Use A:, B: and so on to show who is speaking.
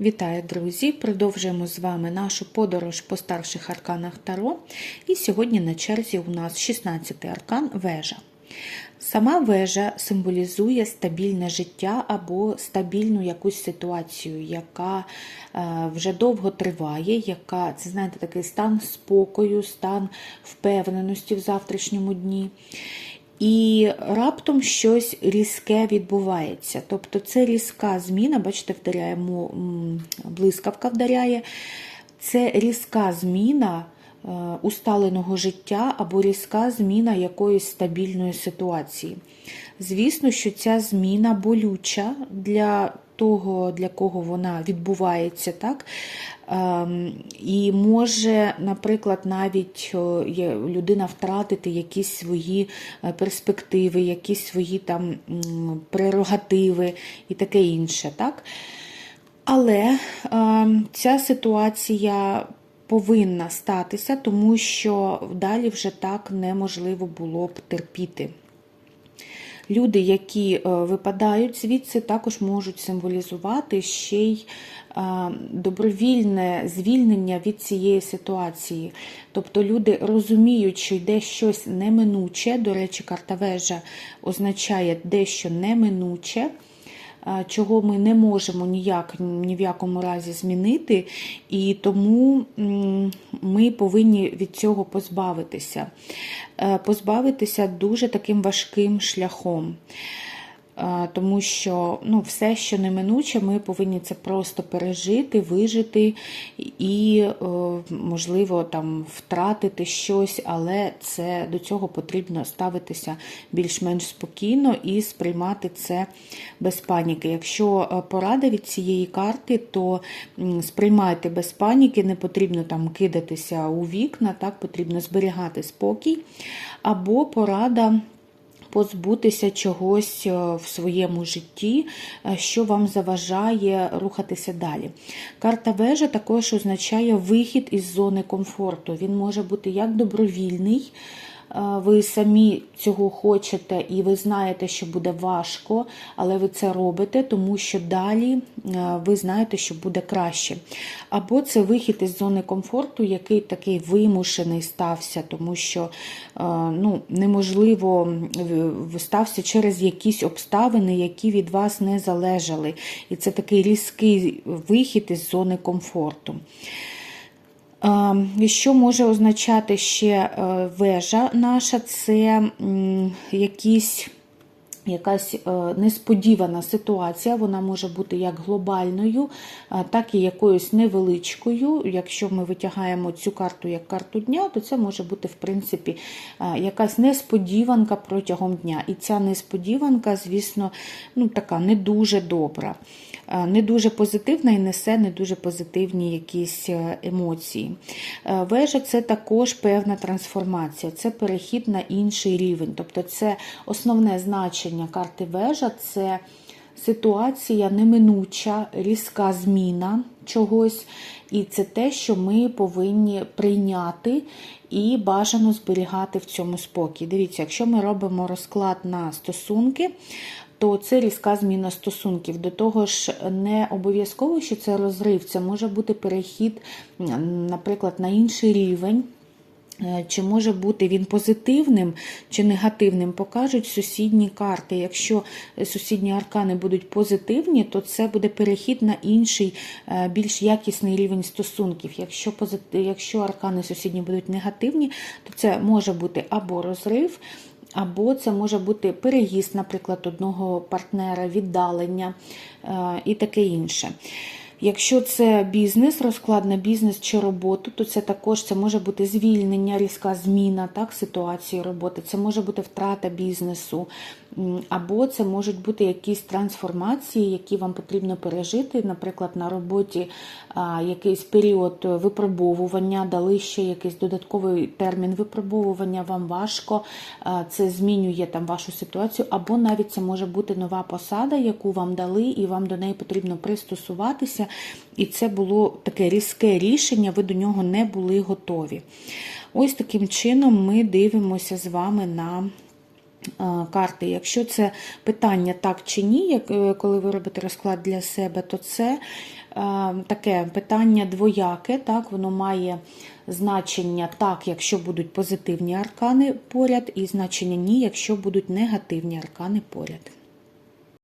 A: Вітаю, друзі! Продовжуємо з вами нашу подорож по старших арканах Таро. І сьогодні на черзі у нас 16-й аркан вежа. Сама вежа символізує стабільне життя або стабільну якусь ситуацію, яка е, вже довго триває, яка це знаєте, такий стан спокою, стан впевненості в завтрашньому дні. І раптом щось різке відбувається. Тобто це різка зміна, бачите, вдаряє блискавка вдаряє. Це різка зміна е, усталеного життя або різка зміна якоїсь стабільної ситуації. Звісно, що ця зміна болюча для того, для кого вона відбувається, так? Ем, І може, наприклад, навіть людина втратити якісь свої е, перспективи, якісь свої там прерогативи і таке інше. Так? Але е, ця ситуація повинна статися, тому що далі вже так неможливо було б терпіти. Люди, які е, випадають звідси, також можуть символізувати ще й е, добровільне звільнення від цієї ситуації. Тобто люди розуміють, що йде щось неминуче. До речі, карта вежа означає дещо неминуче. Чого ми не можемо ніяк ні в якому разі змінити, і тому ми повинні від цього позбавитися. Е, Позбавитися дуже таким важким шляхом. Е, Тому що ну, все, що неминуче, ми повинні це просто пережити, вижити і, е, можливо, там втратити щось, але це до цього потрібно ставитися більш-менш спокійно і сприймати це без паніки. Якщо е, порада від цієї карти, то сприймайте без паніки, не потрібно там кидатися у вікна, так потрібно зберігати спокій. Або порада позбутися чогось е, в своєму житті, е, що вам заважає рухатися далі. Карта вежа також означає вихід із зони комфорту. Він може бути як добровільний. Е, Ви самі цього хочете, і ви знаєте, що буде важко, але ви це робите, тому що далі е, ви знаєте, що буде краще. Або це вихід із зони комфорту, який такий вимушений стався, тому що е, ну, неможливо стався через якісь обставини, які від вас не залежали. І це такий різкий вихід із зони комфорту. Е, Що може означати ще е, вежа наша? Це якісь. Якась е, несподівана ситуація, вона може бути як глобальною, е, так і якоюсь невеличкою. Якщо ми витягаємо цю карту як карту дня, то це може бути, в принципі, е, якась несподіванка протягом дня. І ця несподіванка, звісно, ну, така не дуже добра, не дуже позитивна і несе не дуже позитивні якісь емоції. Вежа це також певна трансформація, це перехід на інший рівень. Тобто, це основне значення карти вежа це ситуація неминуча, різка зміна чогось. І це те, що ми повинні прийняти і бажано зберігати в цьому спокій. Дивіться, якщо ми робимо розклад на стосунки, то це різка зміна стосунків. До того ж, не обов'язково, що це розрив, це може бути перехід, наприклад, на інший рівень. Е, Чи може бути він позитивним чи негативним, покажуть сусідні карти. Якщо сусідні аркани будуть позитивні, то це буде перехід на інший, е, більш якісний рівень стосунків. Якщо. Якщо аркани сусідні будуть негативні, то це може бути або розрив, або це може бути переїзд, наприклад, одного партнера, віддалення е, і таке інше. Якщо це бізнес, розклад на бізнес чи роботу, то це також це може бути звільнення, різка зміна так, ситуації роботи, це може бути втрата бізнесу, або це можуть бути якісь трансформації, які вам потрібно пережити. Наприклад, на роботі а, якийсь період випробовування, дали ще якийсь додатковий термін випробовування, вам важко, а, це змінює там вашу ситуацію, або навіть це може бути нова посада, яку вам дали, і вам до неї потрібно пристосуватися. І це було таке різке рішення, ви до нього не були готові. Ось таким чином ми дивимося з вами на карти. Якщо це питання так чи ні, е, коли ви робите розклад для себе, то це таке питання двояке, так, воно має значення так, якщо будуть позитивні аркани поряд, і значення ні, якщо будуть негативні аркани поряд.